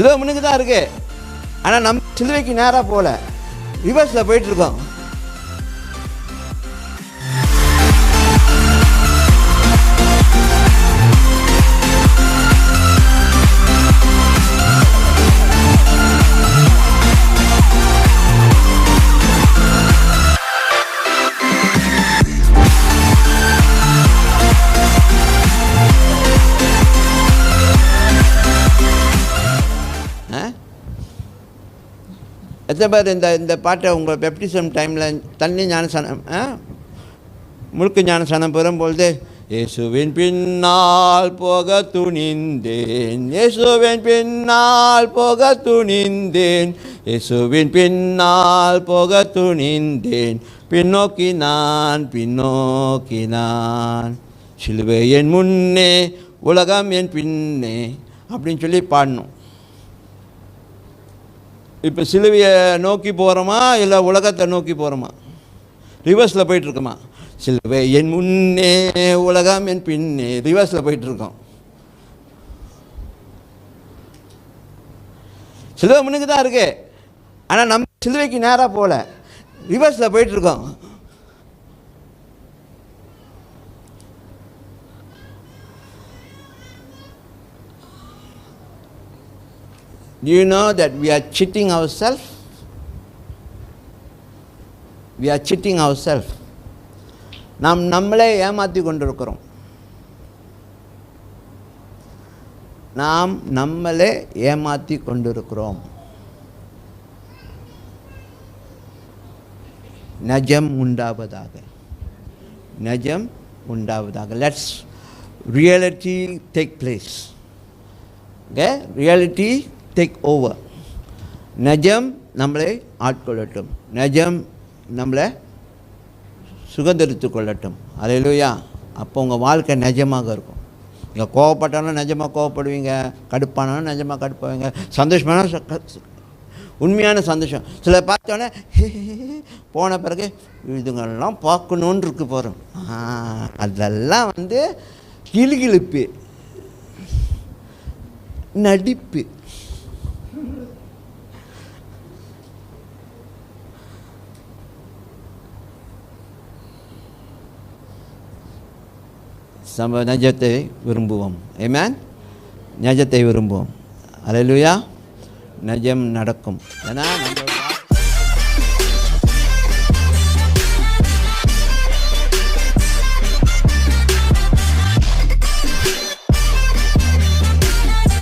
சிலுவை தான் இருக்கு. ஆனால் நம்ம சிலுவைக்கு நேராக போகல. ரிவர்ஸில் போயிட்டுருக்கோம் எத்தனை பேர் இந்த இந்த பாட்டை உங்கள் பெப்டிசம் டைமில் தண்ணி ஞானசனம் ஆ? முழுக்க ஞானசனம் பெறும்பொழுது இயேசுவின் பின்னால் போக துணிந்தேன் இயேசுவின் பின்னால் போக துணிந்தேன் இயேசுவின் பின்னால் போக துணிந்தேன் பின்னோக்கி நான் பின்னோக்கி நான். சிலுவை என் முன்னே உலகம் என் பின்னே அப்படின்னு சொல்லி பாடணும். இப்போ சிலுவையை நோக்கி போகிறோமா இல்லை உலகத்தை நோக்கி போகிறோமா ரிவர்ஸில் போயிட்டுருக்கோமா? சிலுவை என் முன்னே உலகம் என் பின்னே. ரிவர்ஸில் போயிட்டுருக்கோம். சிலுவை முன்னுக்கு தான் இருக்கு. ஆனால் நம்ம சிலுவைக்கு நேராக போகல ரிவர்ஸில் போயிட்டுருக்கோம். Do you know that we are cheating ourselves? We are cheating ourselves. நாம் நம்மளே ஏமாற்றி கொண்டிருக்கிறோம். நாம் நம்மளே ஏமாற்றி கொண்டிருக்கிறோம். நஜம் உண்டாவதாக. நஜம் உண்டாவதாக. Let's reality take place okay reality take over Najam நம்மளை ஆட்கொள்ளட்டும். நஜம் நம்மளை சுகந்தரித்து கொள்ளட்டும். அலையிலுயா அப்போ உங்கள் வாழ்க்கை நிஜமாக இருக்கும். நீங்கள் கோவப்பட்டாலும் நிஜமாக கோவப்படுவீங்க. கடுப்பானாலும் நிஜமாக கடுப்பாவீங்க. சந்தோஷமான ச- உண்மையான சந்தோஷம். சில பார்த்தோன்னே போன பிறகு இதுங்கெல்லாம் பார்க்கணுன்னு இருக்கு போகிறோம் அதெல்லாம் வந்து கிளுகிழுப்பு நடிப்பு. சம நஜத்தை விரும்புவோம் ஏமேன் நஜத்தை விரும்புவோம் அலையிலுயா நஜம் நடக்கும் ஏன்னா